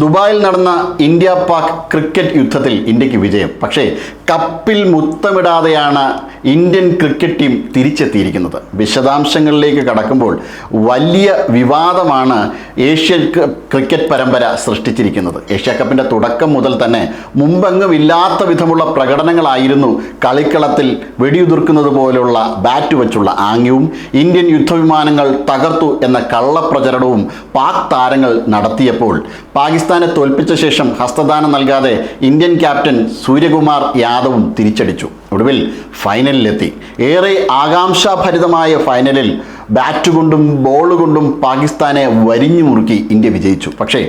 ദുബായിൽ നടന്ന India Pak cricket യുദ്ധത്തിൽ ഇന്ത്യയ്ക്ക് വിജയം. പക്ഷേ കപ്പിൽ മുത്തമിടാതെയാണ് ഇന്ത്യൻ ക്രിക്കറ്റ് ടീം തിരിച്ചെത്തിയിരിക്കുന്നത്. വിശദാംശങ്ങളിലേക്ക് കടക്കുമ്പോൾ വലിയ വിവാദമാണ് ഏഷ്യൻ ക്രിക്കറ്റ് പരമ്പര സൃഷ്ടിച്ചിരിക്കുന്നത്. ഏഷ്യ കപ്പിന്റെ തുടക്കം മുതൽ തന്നെ മുമ്പെങ്ങും ഇല്ലാത്ത വിധമുള്ള പ്രകടനങ്ങളായിരുന്നു കളിക്കളത്തിൽ വെടിയുതിർക്കുന്നത് പോലുള്ള ബാറ്റ് വെച്ചുള്ള ആംഗ്യവും ഇന്ത്യൻ യുദ്ധവിമാനങ്ങൾ തകർത്തു എന്ന കള്ളപ്രചരണവും പാക് താരങ്ങൾ നടത്തിയപ്പോൾ പാകിസ്ഥാനെ തോൽപ്പിച്ച ശേഷം ഹസ്തദാനം നൽകാതെ ഇന്ത്യൻ ക്യാപ്റ്റൻ സൂര്യകുമാർ യാദവും തിരിച്ചടിച്ചു. ഒടുവിൽ ഫൈനലിലെത്തി. ഏറെ ആകാംക്ഷാഭരിതമായ ഫൈനലിൽ ബാറ്റ് കൊണ്ടും ബോൾ കൊണ്ടും പാകിസ്ഥാനെ വരിഞ്ഞു മുറുക്കി ഇന്ത്യ വിജയിച്ചു. പക്ഷേ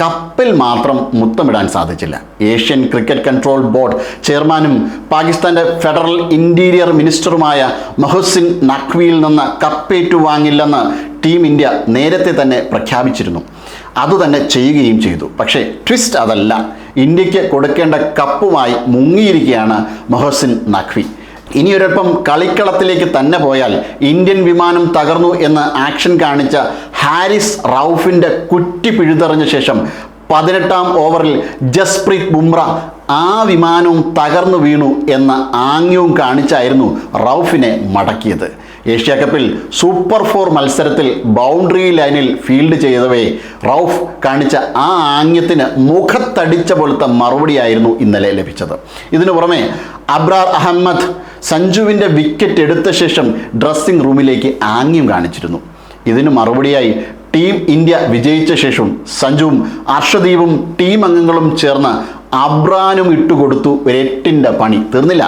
കപ്പിൽ മാത്രം മുത്തമിടാൻ സാധിച്ചില്ല. ഏഷ്യൻ ക്രിക്കറ്റ് കൺട്രോൾ ബോർഡ് ചെയർമാനും പാകിസ്ഥാന്റെ ഫെഡറൽ ഇന്റീരിയർ മിനിസ്റ്ററുമായ മൊഹസിൻ നഖ്വിയിൽ നിന്ന് കപ്പേറ്റു വാങ്ങില്ലെന്ന് ടീം ഇന്ത്യ നേരത്തെ തന്നെ പ്രഖ്യാപിച്ചിരുന്നു. അതുതന്നെ ചെയ്യുകയും ചെയ്തു. പക്ഷേ ട്വിസ്റ്റ് അതല്ല. ഇന്ത്യയ്ക്ക് കൊടുക്കേണ്ട കപ്പുമായി മുങ്ങിയിരിക്കുകയാണ് മൊഹസിൻ നഖ്വി. ഇനിയൊരൽപ്പം കളിക്കളത്തിലേക്ക് തന്നെ പോയാൽ ഇന്ത്യൻ വിമാനം തകർന്നു എന്ന് ആക്ഷൻ കാണിച്ച ഹാരിസ് റൌഫിന്റെ കുറ്റി പിഴുതെറിഞ്ഞ ശേഷം പതിനെട്ടാം ഓവറിൽ ജസ്പ്രീത് ബുംറ ആ വിമാനവും തകർന്നു വീണു എന്ന ആംഗ്യവും കാണിച്ചായിരുന്നു റൌഫിനെ മടക്കിയത്. ഏഷ്യ കപ്പിൽ സൂപ്പർ ഫോർ മത്സരത്തിൽ ബൗണ്ടറി ലൈനിൽ ഫീൽഡ് ചെയ്തവേ റൌഫ് കാണിച്ച ആ ആംഗ്യത്തിന് മുഖത്തടിച്ച പോലത്തെ മറുപടിയായിരുന്നു ഇന്നലെ ലഭിച്ചത്. ഇതിനു പുറമെ അബ്രാർ അഹമ്മദ് സഞ്ജുവിന്റെ വിക്കറ്റ് എടുത്ത ശേഷം ഡ്രസ്സിംഗ് റൂമിലേക്ക് ആംഗ്യം കാണിച്ചിരുന്നു. ഇതിന് മറുപടിയായി ടീം ഇന്ത്യ വിജയിച്ച ശേഷം സഞ്ജുവും അർഷദീപും ടീം അംഗങ്ങളും ചേർന്ന് അബ്രാനും ഇട്ടുകൊടുത്തു ഒരെട്ടിന്റെ പണി. തീർന്നില്ല.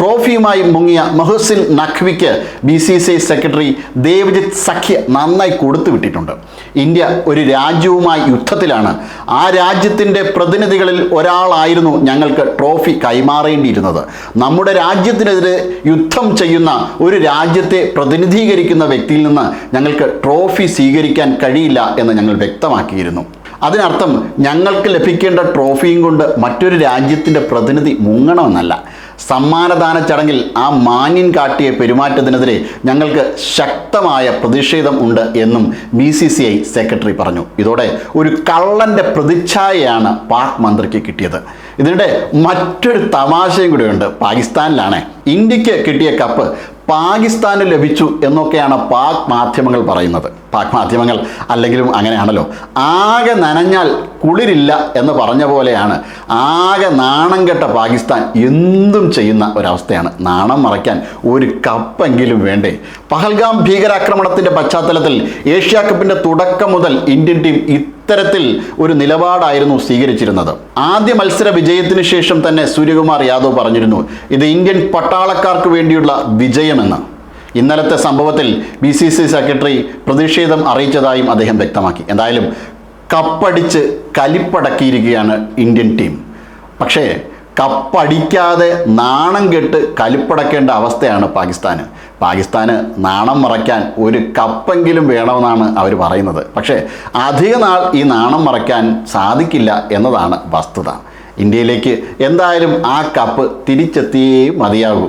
ട്രോഫിയുമായി മുങ്ങിയ Mohsin നഖ്വിക്ക് B C C I secretary Devajit Saikia നന്നായി കൊടുത്തു വിട്ടിട്ടുണ്ട്. ഇന്ത്യ ഒരു രാജ്യവുമായി യുദ്ധത്തിലാണ്. ആ രാജ്യത്തിന്റെ പ്രതിനിധികളിൽ ഒരാളായിരുന്നു ഞങ്ങൾക്ക് ട്രോഫി കൈമാറേണ്ടിയിരുന്നത്. നമ്മുടെ രാജ്യത്തിനെതിരെ യുദ്ധം ചെയ്യുന്ന ഒരു രാജ്യത്തെ പ്രതിനിധീകരിക്കുന്ന വ്യക്തിയിൽ നിന്ന് ഞങ്ങൾക്ക് ട്രോഫി സ്വീകരിക്കാൻ കഴിയില്ല എന്ന് ഞങ്ങൾ വ്യക്തമാക്കിയിരുന്നു. അതിനർത്ഥം ഞങ്ങൾക്ക് ലഭിക്കേണ്ട ട്രോഫിയും കൊണ്ട് മറ്റൊരു രാജ്യത്തിന്റെ പ്രതിനിധി മുങ്ങണമെന്നല്ല. സമ്മാനദാന ചടങ്ങിൽ ആ മാന്യൻ കാട്ടിയ പെരുമാറ്റത്തിനെതിരെ ഞങ്ങൾക്ക് ശക്തമായ പ്രതിഷേധം ഉണ്ട് എന്നും B C C I secretary പറഞ്ഞു. ഇതോടെ ഒരു കള്ളന്റെ പ്രതിച്ഛായയാണ് പാക് മന്ത്രിക്ക് കിട്ടിയത്. ഇതിനിടെ മറ്റൊരു തമാശയും കൂടിയുണ്ട്. പാകിസ്ഥാനിലാണ്. ഇന്ത്യയ്ക്ക് കിട്ടിയ കപ്പ് പാകിസ്ഥാന് ലഭിച്ചു എന്നൊക്കെയാണ് പാക് മാധ്യമങ്ങൾ പറയുന്നത്. പാക് മാധ്യമങ്ങൾ അല്ലെങ്കിലും അങ്ങനെയാണല്ലോ. ആകെ നനഞ്ഞാൽ കുളിരില്ല എന്ന് പറഞ്ഞ പോലെയാണ്. ആകെ നാണം കെട്ട പാകിസ്ഥാൻ എന്തും ചെയ്യുന്ന ഒരവസ്ഥയാണ്. നാണം മറയ്ക്കാൻ ഒരു കപ്പെങ്കിലും വേണ്ടേ. പഹൽഗാം ഭീകരാക്രമണത്തിന്റെ പശ്ചാത്തലത്തിൽ ഏഷ്യ കപ്പിന്റെ തുടക്കം മുതൽ ഇന്ത്യൻ ടീം ഇത്തരത്തിൽ ഒരു നിലപാടായിരുന്നു സ്വീകരിച്ചിരുന്നത്. ആദ്യ മത്സര വിജയത്തിന് ശേഷം തന്നെ സൂര്യകുമാർ യാദവ് പറഞ്ഞിരുന്നു ഇത് ഇന്ത്യൻ പട്ടാളക്കാർക്ക് വേണ്ടിയുള്ള വിജയമെന്ന്. ഇന്നലത്തെ സംഭവത്തിൽ ബി സി സി സെക്രട്ടറി പ്രതിഷേധം അറിയിച്ചതായും അദ്ദേഹം വ്യക്തമാക്കി. എന്തായാലും കപ്പടിച്ച് കലിപ്പടക്കിയിരിക്കുകയാണ് ഇന്ത്യൻ ടീം. പക്ഷേ കപ്പടിക്കാതെ നാണം കെട്ട് കലിപ്പടക്കേണ്ട അവസ്ഥയാണ് പാകിസ്ഥാന്. പാകിസ്ഥാന് നാണം മറയ്ക്കാൻ ഒരു കപ്പെങ്കിലും വേണമെന്നാണ് അവർ പറയുന്നത്. പക്ഷേ അധിക നാൾ ഈ നാണം മറയ്ക്കാൻ സാധിക്കില്ല എന്നതാണ് വസ്തുത. ഇന്ത്യയിലേക്ക് എന്തായാലും ആ കപ്പ് തിരിച്ചെത്തിയേ മതിയാകൂ.